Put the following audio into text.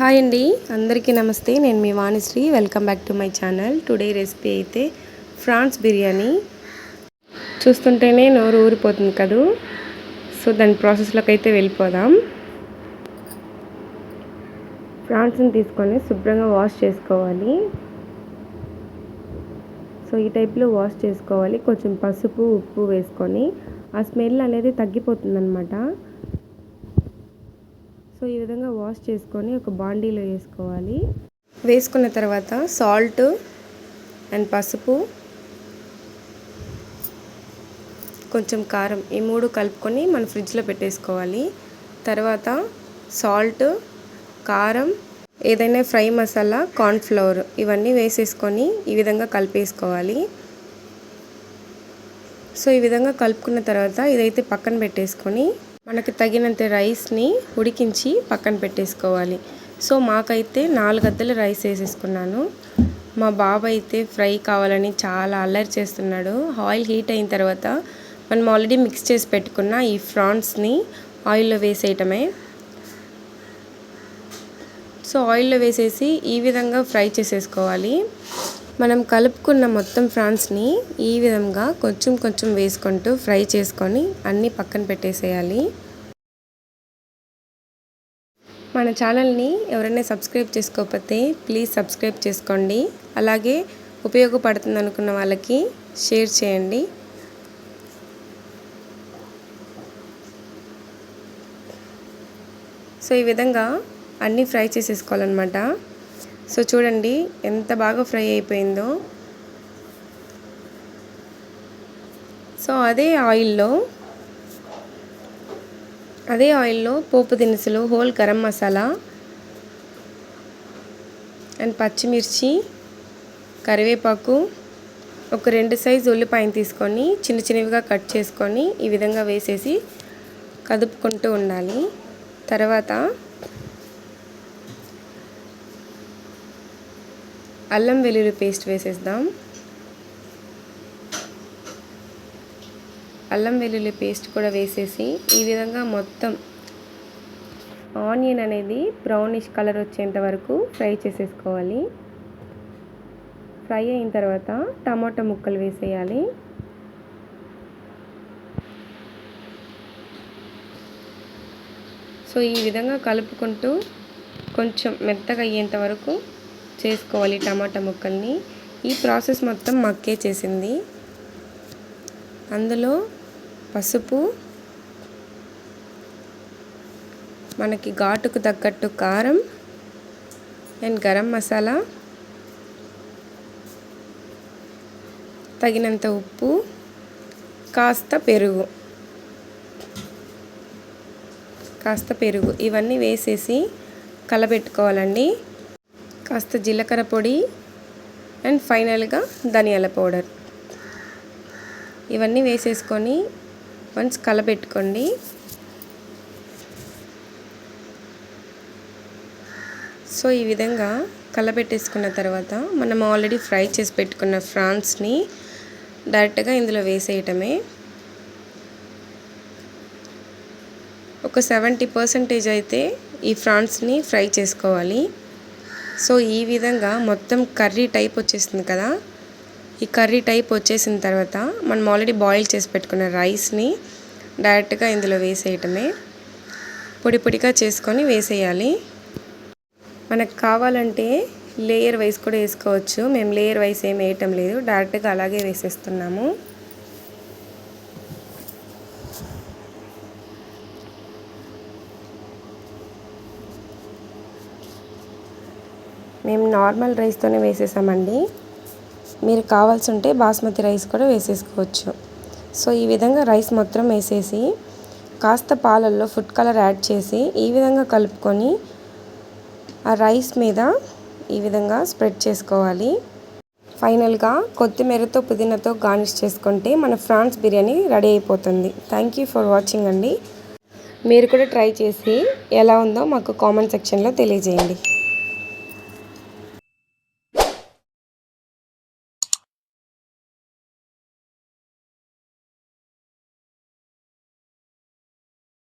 Hi అండి. అందరికీ నమస్తే. నేను మీ Vanisri. Welcome back to my channel today recipe అయితే ఫ్రాన్స్ బిర్యానీ. చూస్తుంటేనే నోరు ఊరిపోతుంది కదూ? సో దాని ప్రాసెస్లోకి అయితే వెళ్ళిపోదాం. ఫ్రాన్స్ని తీసుకొని శుభ్రంగా వాష్ చేసుకోవాలి. సో ఈ టైప్లో వాష్ చేసుకోవాలి. కొంచెం పసుపు ఉప్పు వేసుకొని ఆ స్మెల్ అనేది తగ్గిపోతుందన్నమాట. సో ఈ విధంగా వాష్ చేసుకొని ఒక బాండీలో వేసుకోవాలి. వేసుకున్న తర్వాత సాల్ట్ అండ్ పసుపు కొంచెం కారం ఈ మూడు కలుపుకొని మన ఫ్రిడ్జ్లో పెట్టేసుకోవాలి. తర్వాత సాల్ట్ కారం ఏదైనా ఫ్రై మసాలా కార్న్ఫ్లవర్ ఇవన్నీ వేసేసుకొని ఈ విధంగా కలిపేసుకోవాలి. సో ఈ విధంగా కలుపుకున్న తర్వాత ఇదైతే పక్కన పెట్టేసుకొని మనకు తగినంత రైస్ని ఉడికించి పక్కన పెట్టేసుకోవాలి. సో మాకైతే నాలుగు అద్దెలు రైస్ వేసేసుకున్నాను. మా బాబు అయితే ఫ్రై కావాలని చాలా అల్లరి చేస్తున్నాడు. ఆయిల్ హీట్ అయిన తర్వాత మనం ఆల్రెడీ మిక్స్ చేసి పెట్టుకున్న ఈ ఫ్రాన్స్ని ఆయిల్లో వేసేయటమే. సో ఆయిల్లో వేసేసి ఈ విధంగా ఫ్రై చేసేసుకోవాలి. మనం కలుపుకున్న మొత్తం ఫ్రాన్స్ని ఈ విధంగా కొంచెం కొంచెం వేసుకుంటూ ఫ్రై చేసుకొని అన్నీ పక్కన పెట్టేసేయాలి. మన ఛానల్ని ఎవరైనా సబ్స్క్రైబ్ చేసుకోకపోతే ప్లీజ్ సబ్స్క్రైబ్ చేసుకోండి. అలాగే ఉపయోగపడుతుంది అనుకున్న వాళ్ళకి షేర్ చేయండి. సో ఈ విధంగా అన్నీ ఫ్రై చేసేసుకోవాలన్నమాట. సో చూడండి ఎంత బాగా ఫ్రై అయిపోయిందో. సో అదే ఆయిల్లో అదే ఆయిల్లో పోపు దినుసులు హోల్ గరం మసాలా అండ్ పచ్చిమిర్చి కరివేపాకు ఒక రెండు సైజు ఉల్లిపాయను తీసుకొని చిన్న చిన్నవిగా కట్ చేసుకొని ఈ విధంగా వేసేసి కదుపుకుంటూ ఉండాలి. తర్వాత అల్లం వెల్లుల్లి పేస్ట్ వేసేద్దాం. అల్లం వెల్లుల్లి పేస్ట్ కూడా వేసేసి ఈ విధంగా మొత్తం ఆనియన్ అనేది బ్రౌనిష్ కలర్ వచ్చేంత వరకు ఫ్రై చేసేసుకోవాలి. ఫ్రై అయిన తర్వాత టమాటా ముక్కలు వేసేయాలి. సో ఈ విధంగా కలుపుకుంటూ కొంచెం మెత్తగా అయ్యేంత వరకు చేసుకోవాలి టమాటా ముక్కల్ని. ఈ ప్రాసెస్ మొత్తం మక్కే చేసింది. అందులో పసుపు మనకి ఘాటుకు తగ్గట్టు కారం అండ్ గరం మసాలా తగినంత ఉప్పు కాస్త పెరుగు. కాస్త పెరుగు. ఇవన్నీ వేసేసి కలబెట్టుకోవాలండి. కాస్త జీలకర్ర పొడి అండ్ ఫైనల్గా ధనియాల పౌడర్. ఇవన్నీ వేసేసుకొని వన్స్ కలబెట్టుకోండి సో ఈ విధంగా కలబెట్టేసుకున్న తర్వాత మనం ఆల్రెడీ ఫ్రై చేసి పెట్టుకున్న ఫ్రాన్స్ని డైరెక్ట్గా ఇందులో వేసేయటమే. ఒక సెవెంటీ పర్సెంటేజ్ అయితే ఈ ఫ్రాన్స్ని ఫ్రై చేసుకోవాలి. సో ఈ విధంగా మొత్తం కర్రీ టైప్ వచ్చేసింది కదా? ఈ కర్రీ టైప్ వచ్చేసిన తర్వాత మనం ఆల్రెడీ బాయిల్ చేసి పెట్టుకున్న రైస్ని డైరెక్ట్గా ఇందులో వేసేయటమే. పొడి పొడిగా చేసుకొని వేసేయాలి. మనకు కావాలంటే లేయర్ వైస్ కూడా వేసుకోవచ్చు. మేము లేయర్ వైస్ ఏం వేయటం లేదు. డైరెక్ట్గా అలాగే వేసేస్తున్నాము. మేము నార్మల్ రైస్తోనే వేసేసామండి. మీరు కావాల్సి ఉంటే బాస్మతి రైస్ కూడా వేసేసుకోవచ్చు. సో ఈ విధంగా రైస్ మొత్తం వేసేసి కాస్త పాలల్లో ఫుడ్ కలర్ యాడ్ చేసి ఈ విధంగా కలుపుకొని ఆ రైస్ మీద ఈ విధంగా స్ప్రెడ్ చేసుకోవాలి. ఫైనల్గా కొత్తిమీరతో పుదీనాతో గార్నిష్ చేసుకుంటే మన ఫ్రాన్స్ బిర్యానీ రెడీ అయిపోతుంది. థ్యాంక్ యూ ఫర్ వాచింగ్ అండి. మీరు కూడా ట్రై చేసి ఎలా ఉందో మాకు కామెంట్ సెక్షన్లో తెలియజేయండి.